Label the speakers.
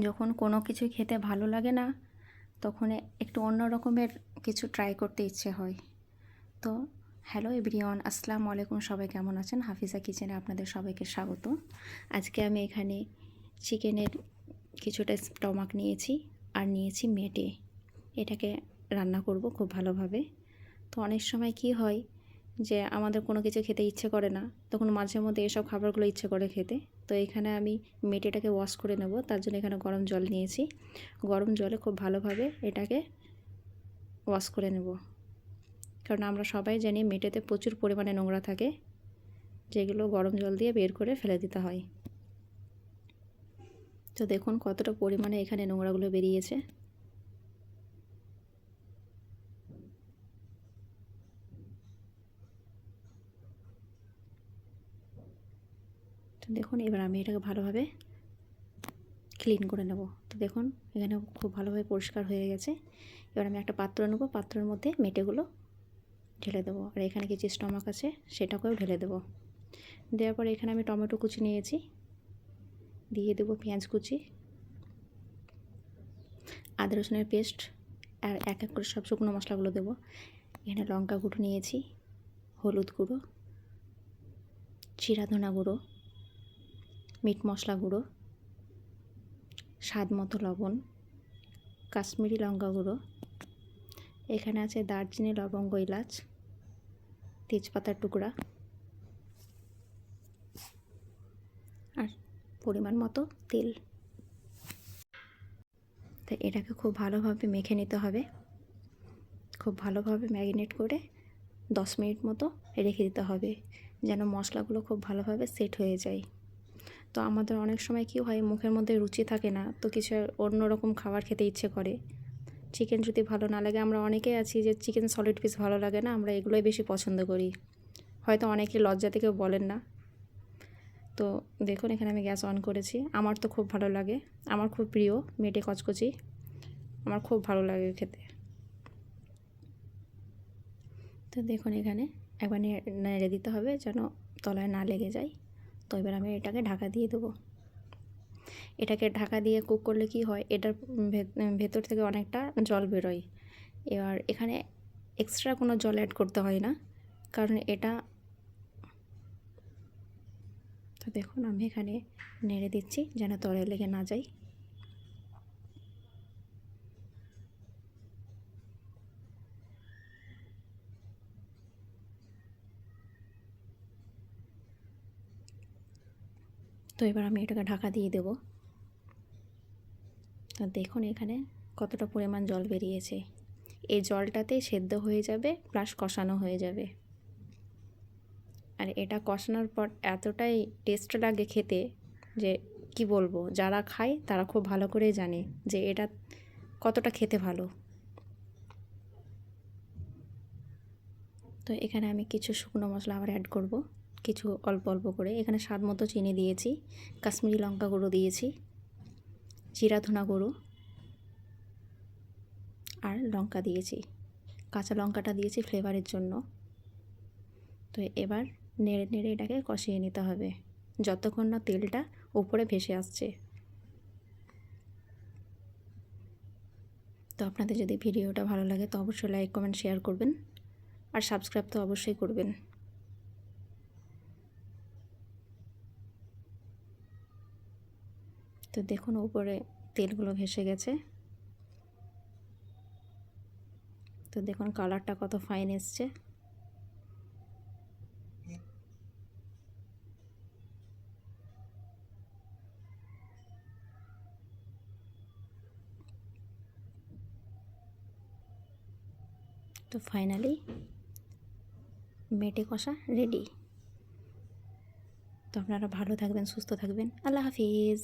Speaker 1: যখন কোনো কিছু খেতে ভালো লাগে না, তখন একটু অন্য রকমের কিছু ট্রাই করতে ইচ্ছে হয়। তো হ্যালো এভরিওয়ান আসসালামু আলাইকুম, সবাই কেমন আছেন? হাফিজা কিচেনে আপনাদের সবাইকে স্বাগত। আজকে আমি এখানে চিকেনের কিছুটা স্টমাক নিয়েছি আর নিয়েছি মেটে। এটাকে রান্না করব খুব ভালোভাবে। তো অনেক সময় কি হয় যে আমাদের কোনো কিছু খেতে ইচ্ছে করে না, তখন মাঝে মধ্যে এসব খাবারগুলো ইচ্ছে করে খেতে। তো এখানে আমি মেটেটাকে ওয়াশ করে নেব, তার জন্য এখানে গরম জল নিয়েছি। গরম জলে খুব ভালোভাবে এটাকে ওয়াশ করে নেব। কারণ আমরা সবাই জানি মেটেতে প্রচুর পরিমাণে নোংরা থাকে, যেগুলো গরম জল দিয়ে বের করে ফেলে দিতে হয়। তো দেখুন কতটা পরিমাণে এখানে নোংরাগুলো বেরিয়েছে। তো দেখুন, এবার আমি এটাকে ভালোভাবে ক্লিন করে নেব। তো দেখুন, এখানে খুব ভালোভাবে পরিষ্কার হয়ে গেছে। এবার আমি একটা পাত্র নেব, পাত্রের মধ্যে মেটেগুলো ঢেলে দেবো। আর এখানে কিছু স্টমাক আছে, সেটাকেও ঢেলে দেবো। দেওয়ার পরে এখানে আমি টমেটো কুচি নিয়েছি। দিয়ে দেবো পেঁয়াজ কুচি, আদা রসুনের পেস্ট, আর এক এক করে সব শুকনো মশলাগুলো দেবো। এখানে লঙ্কা গুঁড়ো নিয়েছি, হলুদ গুঁড়ো চিরা ধনা গুঁড়ো মিট মশলা গুঁড়ো, স্বাদ মতো লবণ, কাশ্মীরি লঙ্কা গুঁড়ো, এখানে আছে দারচিনি লবঙ্গ ইলাচ তেজপাতার টুকরা আর পরিমাণ মতো তেল। তো এটাকে খুব ভালোভাবে মেখে নিতে হবে। খুব ভালোভাবে ম্যারিনেট করে দশ মিনিট মতো রেখে দিতে হবে, যেন মশলাগুলো খুব ভালোভাবে সেট হয়ে যায়। তো আমাদের অনেক সময় কী হয়, মুখের মধ্যে রুচি থাকে না, তো কিছু অন্য রকম খাবার খেতে ইচ্ছে করে। চিকেন যদি ভালো না লাগে, আমরা অনেকেই আছি যে চিকেন সলিড পিস ভালো লাগে না, আমরা এগুলোই বেশি পছন্দ করি। হয়তো অনেকে লজ্জা থেকেও বলেন না। তো দেখুন, এখানে আমি গ্যাস অন করেছি। আমার তো খুব ভালো লাগে। আমার খুব প্রিয় মেটে কচকচি। আমার খুব ভালো লাগে খেতে। তো দেখুন, এখানে একবার নেড়ে দিতে হবে যেন তলায় না লেগে যায়। তো এবার আমি এটাকে ঢাকা দিয়ে দেবো। এটাকে ঢাকা দিয়ে কুক করলে কি হয়? এটার ভেতর থেকে অনেকটা জল বেরোয়। এবার এখানে এক্সট্রা কোনো জল অ্যাড করতে হয় না, কারণ এটা তো দেখুন আমি এখানে নেড়ে দিচ্ছি যেন তলে লেগে না যায়। তো এবার আমি এটাকে ঢাকা দিয়ে দেব। দেখুন এখানে কতটা পরিমাণ জল বেরিয়েছে। এই জলটাতেই সেদ্ধ হয়ে যাবে, প্লাস কষানো হয়ে যাবে। আর এটা কষানোর পর এতটাই টেস্ট লাগে খেতে যে কি বলব, যারা খায় তারা খুব ভালো করেই জানে যে এটা কতটা খেতে ভালো। তো এখানে আমি কিছু শুকনো মশলা আবার অ্যাড করব। কিছু অল্প অল্প করে। এখানে স্বাদ মতো চিনি দিয়েছি, কাশ্মীরি লঙ্কা গুঁড়ো দিয়েছি, জিরা ধনা গুঁড়ো আর লঙ্কা দিয়েছি। কাঁচা লঙ্কাটা দিয়েছি ফ্লেভারের জন্য। তো এবার নেড়ে নেড়ে এটাকে কষিয়ে নিতে হবে, যতক্ষণ না তেলটা উপরে ভেসে আসছে। তো আপনাদের যদি ভিডিওটা ভালো লাগে তো অবশ্যই লাইক কমেন্ট শেয়ার করবেন। আর সাবস্ক্রাইব তো অবশ্যই করবেন। তো দেখুন উপরে তেলগুলো ভেসে গেছে। তো দেখুন কালারটা কত ফাইন এসছে। তো ফাইনালি মেটে কষা রেডি। তো আপনারা ভালো থাকবেন, সুস্থ থাকবেন। আল্লাহ হাফিজ।